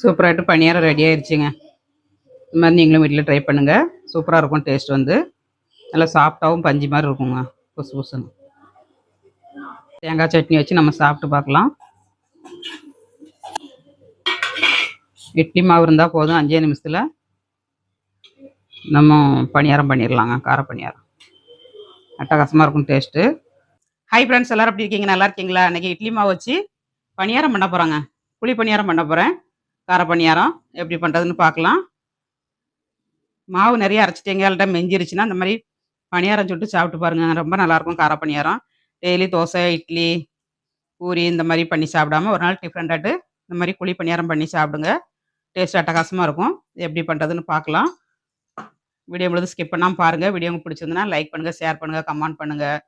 சூப்பராகிட்டு பணியாரம் ready ஆயிடுச்சுங்க இது மாதிரி நீங்களும் வீட்டில் ட்ரை பண்ணுங்கள் சூப்பராக இருக்கும் டேஸ்ட் வந்து. நல்லா சாஃப்டாகவும் பஞ்சு மாதிரி இருக்குங்க. புசு புசுன்னு. தேங்காய் சட்னி வச்சு நம்ம சாப்பிட்டு பார்க்கலாம். இட்லி மாவு இருந்தால் போதும். அஞ்சே நிமிஷத்தில் நம்ம பணியாரம் பண்ணிடலாங்க கார பணியாரம் அட்டகாசமாக இருக்கும் டேஸ்ட்டு ஹை ஃப்ரெண்ட்ஸ் எல்லோரும் எப்படி இருக்கீங்க? நல்லா இருக்கீங்களா? இன்றைக்கி இட்லி மாவு வச்சு பணியாரம் பண்ண போகிறாங்க புளி பணியாரம் பண்ண போகிறேன் கார பணியாரம் எப்படி பண்ணுறதுன்னு பார்க்கலாம். மாவு நிறைய அரைச்சிட்டு இல்லைட்டா மெஞ்சிருச்சுன்னா இந்த மாதிரி பணியாரம் சுட்டு சாப்பிட்டு பாருங்க. ரொம்ப நல்லாயிருக்கும் கார பணியாரம் டெய்லி தோசை இட்லி பூரி இந்த மாதிரி பண்ணி சாப்பிடாம ஒரு நாள் டிஃப்ரெண்ட்டாட்டு இந்த மாதிரி குழி பணியாரம் பண்ணி சாப்பிடுங்க. டேஸ்ட் அட்டகாசமாக இருக்கும். எப்படி பண்ணுறதுன்னு பார்க்கலாம். வீடியோ முழுது ஸ்கிப் பண்ணாமல் பாருங்கள் வீடியோ உங்களுக்கு பிடிச்சிருந்தனா லைக் பண்ணுங்கள் ஷேர் பண்ணுங்கள் கமெண்ட் பண்ணுங்கள்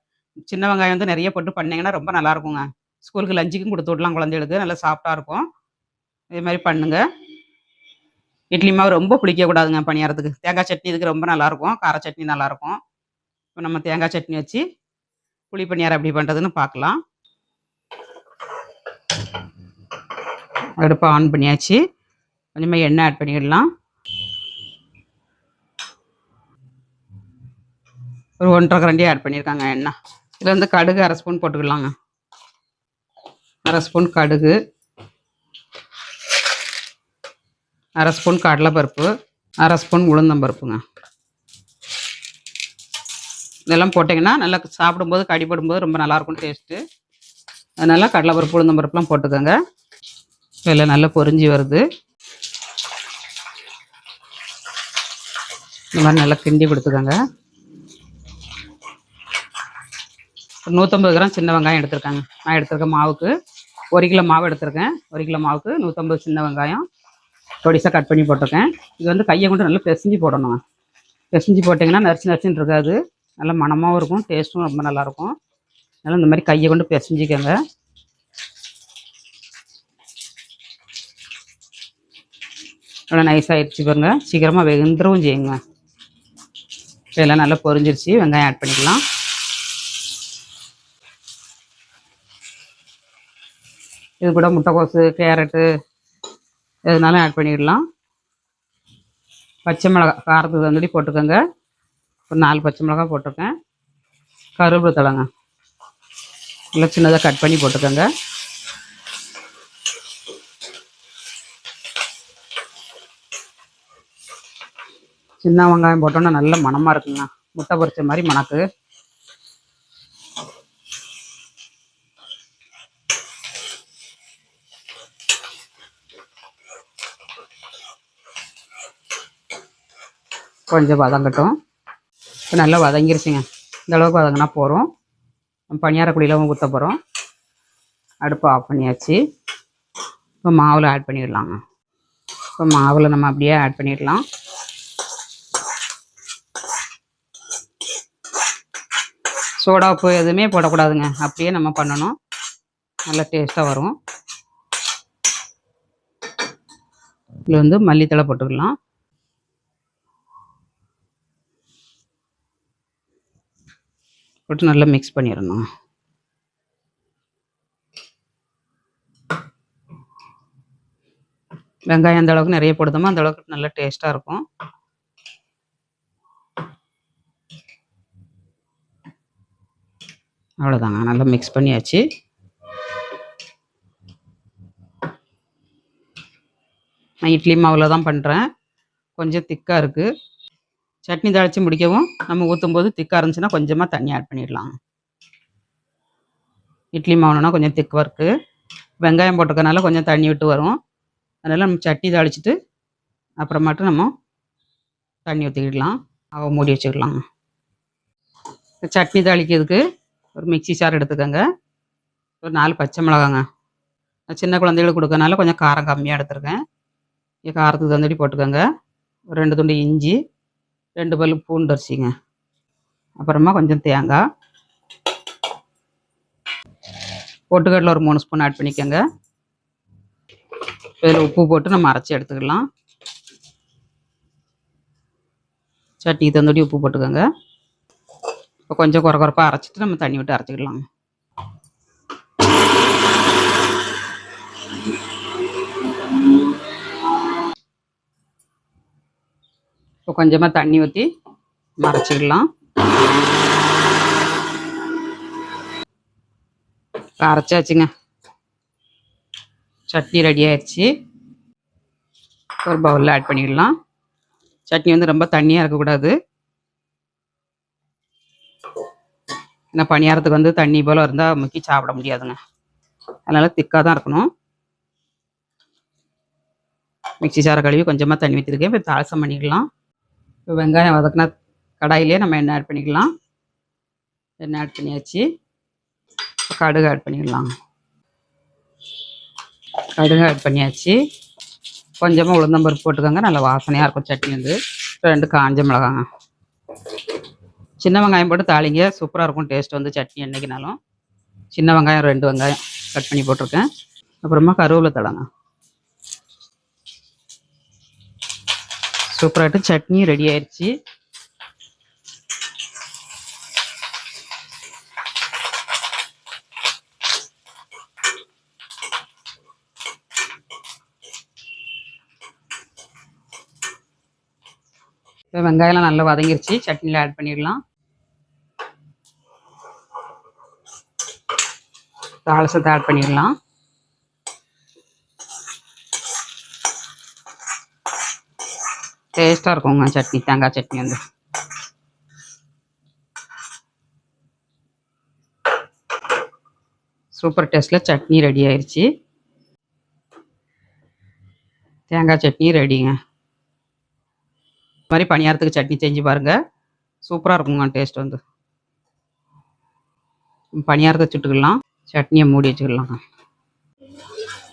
சின்ன வெங்காயம் வந்து நிறைய போட்டு பண்ணிங்கன்னா ரொம்ப நல்லாயிருக்குங்க ஸ்கூலுக்கு லஞ்சுக்கும் கொடுத்து விடலாம் குழந்தைகளுக்கு. நல்லா சாஃப்டாக இருக்கும். இதே மாதிரி பண்ணுங்க. இட்லி மாவு ரொம்ப புளிக்கக்கூடாதுங்க பணியாரத்துக்கு. தேங்காய் சட்னி இதுக்கு ரொம்ப நல்லாயிருக்கும் கார சட்னி நல்லாயிருக்கும் இப்போ நம்ம தேங்காய் சட்னி வச்சு புளி பணியாரம் எப்படி பண்ணுறதுன்னு பார்க்கலாம் அடுப்பை ஆன் பண்ணியாச்சு. கொஞ்சமாக எண்ணெய் ஆட் பண்ணிடலாம். ஒரு ஒன்றரை கரண்டி ஆட் பண்ணியிருக்காங்க எண்ணெய். இதில் வந்து கடுகு அரை ஸ்பூன் போட்டுக்கலாங்க. அரை ஸ்பூன் கடுகு. அரை ஸ்பூன் கடலைப்பருப்பு அரை ஸ்பூன் உளுந்தம்பருப்புங்க. இதெல்லாம் போட்டிங்கன்னா நல்லா சாப்பிடும்போது கடிப்படும்போது ரொம்ப நல்லாயிருக்கும் டேஸ்ட்டு. அதனால் கடலைப்பருப்பு உளுந்தம்பருப்புலாம் போட்டுக்கோங்க. இதில் நல்லா பொறிஞ்சி வருது. இந்த மாதிரி நல்லா கிண்டி கொடுத்துக்கோங்க. நூற்றம்பது கிராம் சின்ன வெங்காயம் எடுத்திருக்காங்க. நான் எடுத்திருக்க மாவுக்கு ஒரு கிலோ மாவு எடுத்திருக்கேன். ஒரு கிலோ மாவுக்கு நூற்றம்பது சின்ன வெங்காயம். பொடிசாக கட் பண்ணி போட்டிருக்கேன். இது வந்து கையை கொண்டு நல்லா பிசைஞ்சு போடணும் பிசைஞ்சு போட்டிங்கன்னா நரிச்சு நரிச்சுன்னு இருக்காது. நல்லா மணமாகவும் இருக்கும் டேஸ்ட்டும் ரொம்ப நல்லாயிருக்கும். அதனால் இந்த மாதிரி கையை கொண்டு பிசைஞ்சிக்கோங்க. நல்லா நைஸாகிடுச்சு பாருங்க. சீக்கிரமாக வெந்துடவும் செய்யுங்க. இதெல்லாம் நல்லா பொரிஞ்சிருச்சு. வெங்காயம் ஆட் பண்ணிக்கலாம். இது கூட முட்டைக்கோசு கேரட்டு எதுனாலும் ஆட் பண்ணிடலாம். பச்சை மிளகா காரத்துக்கு தந்தடி போட்டுக்கோங்க. ஒரு நாலு பச்சை மிளகா போட்டிருக்கேன். கருவேப்பிலை தழைங்க நல்லா சின்னதாக கட் பண்ணி போட்டுக்கோங்க. சின்ன வெங்காயம் போட்டோன்னா நல்ல மணமாக இருக்குங்க. முட்டை பொரிச்ச மாதிரி மணக்கு. கொஞ்சம் வதங்கட்டும். இப்போ நல்லா வதங்கிருச்சுங்க. இந்த அளவுக்கு வதங்கினா போகிறோம் பணியார குழியில் ஊற்ற போகிறோம் அடுப்பு ஆஃப் பண்ணியாச்சு. இப்போ மாவில் ஆட் பண்ணிடலாங்க. இப்போ மாவில் நம்ம அப்படியே ஆட் பண்ணிடலாம். சோடா உப்பு எதுவுமே போடக்கூடாதுங்க. அப்படியே நம்ம பண்ணணும். நல்லா டேஸ்ட்டாக வரும். இதில் வந்து மல்லித்தலை போட்டுக்கலாம். போட்டு நல்லா மிக்ஸ் பண்ணிடணும். வெங்காயம் அந்த அளவுக்கு நிறைய போடுதோமோ அந்த அளவுக்கு நல்லா டேஸ்ட்டாக இருக்கும். அவ்வளோதாங்க நல்லா மிக்ஸ் பண்ணியாச்சு. நான் இட்லி மாவில் தான் பண்ணுறேன் கொஞ்சம் திக்காக இருக்குது சட்னி தழைச்சி முடிக்கவும் நம்ம ஊற்றும் போது திக்காக இருந்துச்சுன்னா கொஞ்சமாக தண்ணி ஆட் பண்ணிடலாம். இட்லி மாவுனா கொஞ்சம் திக்காக இருக்குது வெங்காயம் போட்டுக்கனால கொஞ்சம் தண்ணி விட்டு வரும். அதனால் நம்ம சட்னி தாளிச்சிட்டு அப்புறமாட்டு நம்ம தண்ணி ஊற்றிக்கிடலாம் அவ மூடி வச்சுக்கலாம் சட்னி தாளிக்கிறதுக்கு ஒரு மிக்ஸி சார் எடுத்துக்கோங்க. ஒரு நாலு பச்சை மிளகாங்க. நான் சின்ன குழந்தைகளுக்கு கொடுக்கறனால கொஞ்சம் காரம் கம்மியாக எடுத்துருக்கேன். காரத்துக்கு தந்துடி போட்டுக்கோங்க. ஒரு ரெண்டு துண்டு இஞ்சி ரெண்டு பல்லு பூண்டு அரிசிங்க அப்புறமா கொஞ்சம் தேங்காய். பொட்டுக்கடலை ஒரு மூணு ஸ்பூன் ஆட் பண்ணிக்கோங்க. இதில் உப்பு போட்டு நம்ம அரைச்சி எடுத்துக்கலாம். சட்டிக்கு தந்தோடி உப்பு போட்டுக்கோங்க. இப்போ கொஞ்சம் குறை குறைப்பாக அரைச்சிட்டு நம்ம தண்ணி விட்டு அரைச்சிக்கலாங்க. இப்போ கொஞ்சமாக தண்ணி ஊற்றி மறைச்சிக்கலாம் அரைச்சாச்சுங்க. சட்னி ரெடி ஆயிடுச்சு ஒரு பவுலில் ஆட் பண்ணிடலாம். சட்னி வந்து ரொம்ப தண்ணியாக இருக்கக்கூடாது. ஏன்னா பணியாரத்துக்கு வந்து தண்ணி போல் இருந்தால் முக்கி சாப்பிட முடியாதுங்க. அதனால் திக்காக தான் இருக்கணும். மிக்சி சாரை கழுவி கொஞ்சமாக தண்ணி ஊற்றிருக்கேன் இப்போ தாளசம் பண்ணிக்கலாம் இப்போ வெங்காயம் வதக்கினா கடாயிலே நம்ம எண்ணெய் ஆட் பண்ணிக்கலாம். எண்ணெய் ஆட் பண்ணியாச்சு. இப்போ கடுகு ஆட் பண்ணிக்கலாம் கடுகு ஆட் பண்ணியாச்சு. கொஞ்சமாக உளுந்தம்பருப்பு போட்டுக்கோங்க. நல்ல வாசனையாக இருக்கும் சட்னி வந்து ரெண்டு காஞ்ச மிளகாங்க. சின்ன வெங்காயம் போட்டு தாளிங்க. சூப்பராக இருக்கும். டேஸ்ட் வந்து சட்னி என்னைக்குனாலும். சின்ன வெங்காயம் ரெண்டு வெங்காயம் கட் பண்ணி போட்டிருக்கேன். அப்புறமா கருவேப்பிலை தடங்க. சூப்பராகிட்டு சட்னி ரெடி ஆயிடுச்சு இப்போ வெங்காயம்லாம் நல்லா வதங்கிருச்சு. சட்னியில் ஆட் பண்ணிடலாம். தாளசத்தை ஆட் பண்ணிடலாம். டேஸ்ட்டாக இருக்குங்க சட்னி தேங்காய் சட்னி வந்து. சூப்பர் டேஸ்ட்டில் சட்னி ரெடி ஆயிடுச்சு தேங்காய் சட்னி ரெடிங்க இது மாதிரி பணியாரத்துக்கு சட்னி செஞ்சு பாருங்கள் சூப்பராக இருக்குங்க டேஸ்ட் வந்து. பணியாரத்தை சுட்டுக்கலாம் சட்னியை மூடி வச்சுக்கலாங்க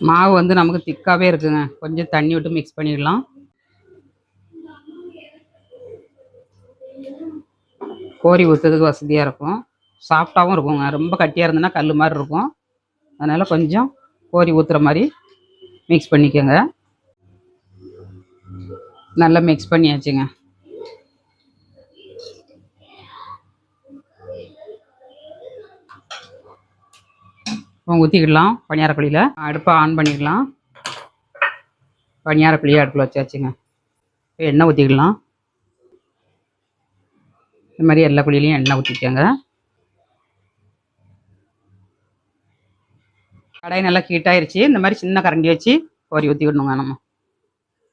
மாவு வந்து நமக்கு திக்காகவே இருக்குங்க. கொஞ்சம் தண்ணி விட்டு மிக்ஸ் பண்ணிடலாம். கோரி ஊற்றுறதுக்கு வசதியாக இருக்கும். சாஃப்டாகவும் இருக்குங்க ரொம்ப கட்டியாக இருந்ததுன்னா கல் மாதிரி இருக்கும். அதனால் கொஞ்சம் கோரி ஊற்றுற மாதிரி மிக்ஸ் பண்ணிக்கோங்க. நல்லா மிக்ஸ் பண்ணியாச்சுங்க. இப்போ ஊற்றிக்கிடலாம் பணியாரக்குழியில் அடுப்பை ஆன் பண்ணிக்கலாம் பணியாரக்குழியை அடுப்பில் வச்சாச்சுங்க. எண்ணெய் ஊற்றிக்கலாம் இது மாதிரி எல்லா குழியிலையும் எண்ணெய் ஊற்றிக்கோங்க கடாய் நல்லா ஹீட்டாயிருச்சு இந்த மாதிரி சின்ன கரண்டி வச்சு கோரி ஊற்றிக்கிடணுங்க நம்ம.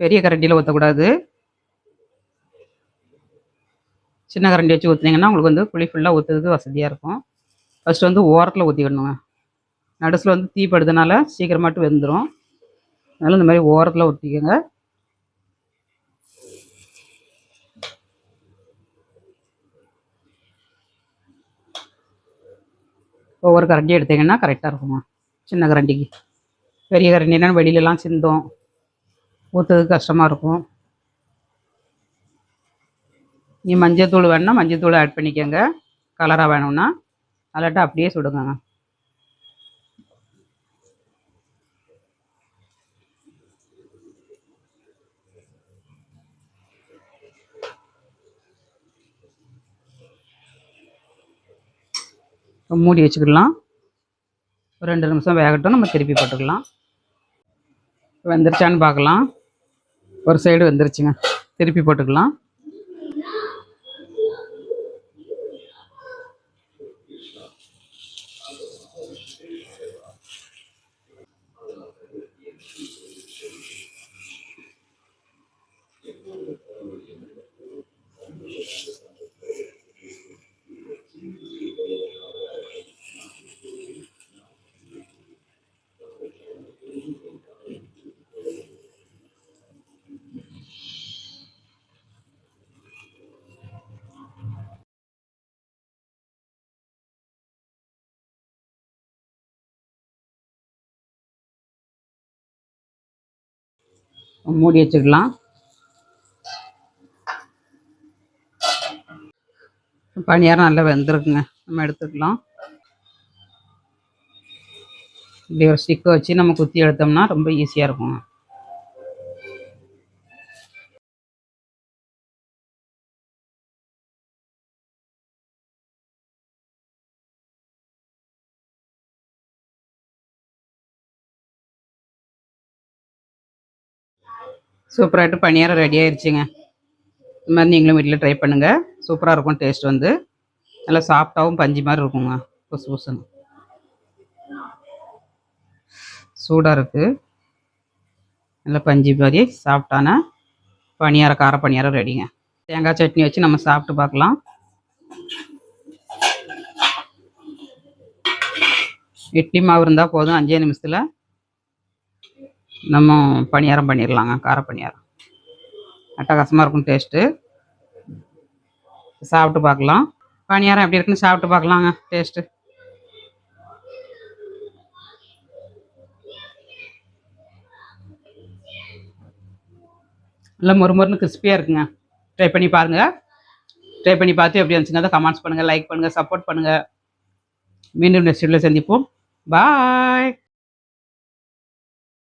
பெரிய கரண்டியில் ஊற்றக்கூடாது சின்ன கரண்டி வச்சு ஊற்றுனீங்கன்னா உங்களுக்கு வந்து புளி ஃபுல்லாக ஊற்றுறதுக்கு வசதியாக இருக்கும். ஃபஸ்ட்டு வந்து ஓரத்தில் ஊற்றிக்கிடணுங்க நடுசில் வந்து தீப்படுறதுனால சீக்கிரமாட்டு வெந்துடும் அதனால் இந்த மாதிரி ஓரத்தில் ஊற்றிக்கோங்க ஒவ்வொரு கரண்டி எடுத்தீங்கன்னா கரெக்டாக இருக்குமா சின்ன கரண்டிக்கு. பெரிய கரண்டினா வெளியிலலாம் சிந்தும். ஊற்றுறதுக்கு கஷ்டமாக இருக்கும். நீ மஞ்சத்தூள் வேணும்னா மஞ்சத்தூள் ஆட் பண்ணிக்கோங்க. கலராக வேணும்னா. அல்லாட்டா அப்படியே சுடுங்க. மூடி வச்சுக்கலாம் ஒரு ரெண்டு நிமிஷம் வேகட்டும் நம்ம திருப்பி போட்டுக்கலாம். வெந்துருச்சான்னு பார்க்கலாம். ஒரு சைடு வெந்துருச்சுங்க. திருப்பி போட்டுக்கலாம். மூடி வச்சுக்கலாம் பணியாரம் நல்லா வெந்திருக்குங்க. நம்ம எடுத்துக்கலாம். இப்படி ஒரு ஸ்டிக்கை வச்சு நம்ம குத்தி எடுத்தோம்னா ரொம்ப ஈஸியாக இருக்குங்க. சூப்பராகிட்டு பணியாரம் ரெடி ஆயிடுச்சுங்க இது மாதிரி நீங்களும் வீட்டில் ட்ரை பண்ணுங்கள் சூப்பராக இருக்கும் டேஸ்ட் வந்து. நல்லா சாஃப்டாகவும் பஞ்சு மாதிரி இருக்குங்க. புசு புசுன்னு. சூடாக இருக்குது நல்லா பஞ்சு மாதிரி சாஃப்டான பணியார கார பணியாரம் ரெடிங்க தேங்காய் சட்னி வச்சு நம்ம சாப்பிட்டு பார்க்கலாம். இட்லி மாவு இருந்தால் போதும். அஞ்சே நிமிஷத்தில் நம்ம பணியாரம் பண்ணிடலாங்க கார பணியாரம். அட்டகாசமாக இருக்கும் டேஸ்ட்டு சாப்பிட்டு பார்க்கலாம். பணியாரம் எப்படி இருக்குன்னு சாப்பிட்டு பார்க்கலாங்க டேஸ்ட்டு நல்லா மொறுமொறுன்னு கிறிஸ்பியாக இருக்குங்க. ட்ரை பண்ணி பாருங்கள் ட்ரை பண்ணி பார்த்து எப்படி இருந்துச்சுங்க அதை கமெண்ட்ஸ் பண்ணுங்கள் லைக் பண்ணுங்கள் சப்போர்ட் பண்ணுங்கள் மீண்டும் நெக்ஸ்ட் வீடியோவில் சந்திப்போம். பாய்